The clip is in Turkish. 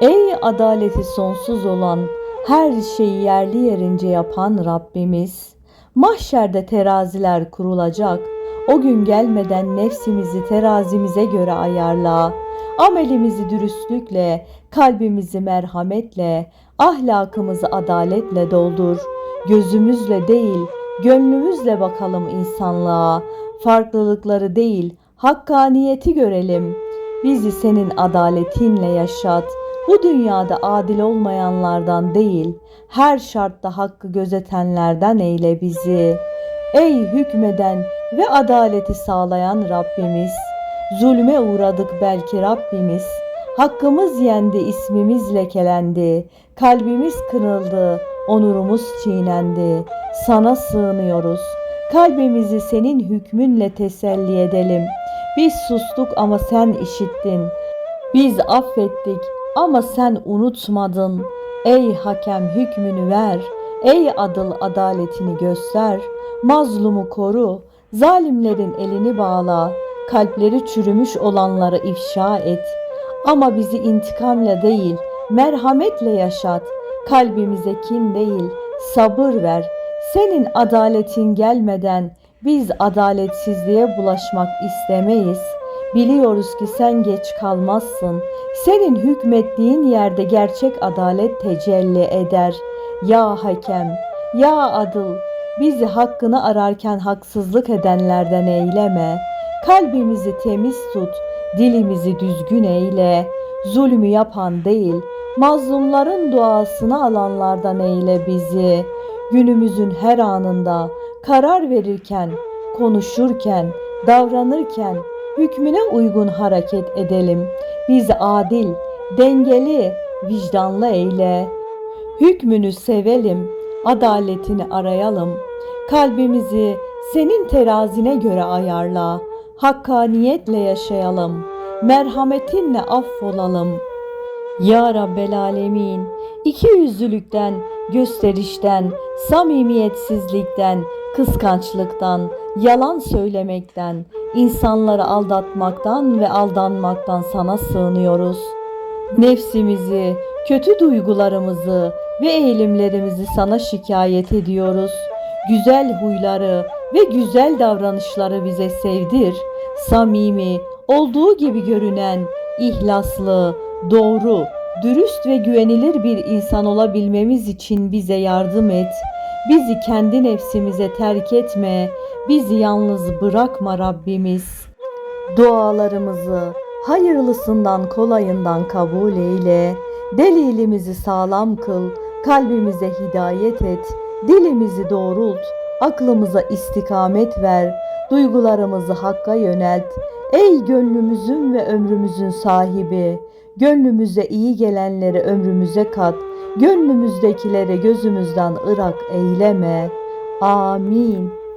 Ey adaleti sonsuz olan, her şeyi yerli yerince yapan Rabbimiz, mahşerde teraziler kurulacak. O gün gelmeden nefsimizi terazimize göre ayarla. Amelimizi dürüstlükle, kalbimizi merhametle, ahlakımızı adaletle doldur. Gözümüzle değil, gönlümüzle bakalım insanlığa. Farklılıkları değil, hakkaniyeti görelim. Bizi senin adaletinle yaşat. Bu dünyada adil olmayanlardan değil, her şartta hakkı gözetenlerden eyle bizi. Ey hükmeden ve adaleti sağlayan Rabbimiz, zulme uğradık belki Rabbimiz. Hakkımız yendi, ismimiz lekelendi. Kalbimiz kırıldı, onurumuz çiğnendi. Sana sığınıyoruz. Kalbimizi senin hükmünle teselli edelim. Biz sustuk ama sen işittin. Biz affettik ama sen unutmadın. Ey hakem hükmünü ver. Ey adıl adaletini göster. Mazlumu koru. Zalimlerin elini bağla. Kalpleri çürümüş olanları ifşa et. Ama bizi intikamla değil, merhametle yaşat. Kalbimize kin değil, sabır ver. Senin adaletin gelmeden biz adaletsizliğe bulaşmak istemeyiz. Biliyoruz ki sen geç kalmazsın. Senin hükmettiğin yerde gerçek adalet tecelli eder. Ya hakem, ya adıl, bizi hakkını ararken haksızlık edenlerden eyleme. Kalbimizi temiz tut, dilimizi düzgün eyle. Zulmü yapan değil, mazlumların duasını alanlardan eyle bizi. Günümüzün her anında karar verirken, konuşurken, davranırken hükmüne uygun hareket edelim. Bizi adil, dengeli, vicdanlı eyle. Hükmünü sevelim, adaletini arayalım. Kalbimizi senin terazine göre ayarla. Hakkaniyetle yaşayalım. Merhametinle affolalım. Ya Rabbel Alemin, iki yüzlülükten, gösterişten, samimiyetsizlikten, kıskançlıktan, yalan söylemekten, insanları aldatmaktan ve aldanmaktan sana sığınıyoruz. Nefsimizi, kötü duygularımızı ve eğilimlerimizi sana şikayet ediyoruz. Güzel huyları ve güzel davranışları bize sevdir. Samimi, olduğu gibi görünen, ihlaslı, doğru, dürüst ve güvenilir bir insan olabilmemiz için bize yardım et. Bizi kendi nefsimize terk etme. Bizi yalnız bırakma Rabbimiz. Dualarımızı hayırlısından kolayından kabul eyle. Delilimizi sağlam kıl, kalbimize hidayet et, dilimizi doğrult, aklımıza istikamet ver, duygularımızı hakka yönelt. Ey gönlümüzün ve ömrümüzün sahibi, gönlümüze iyi gelenleri ömrümüze kat, gönlümüzdekileri gözümüzden ırak eyleme. Amin.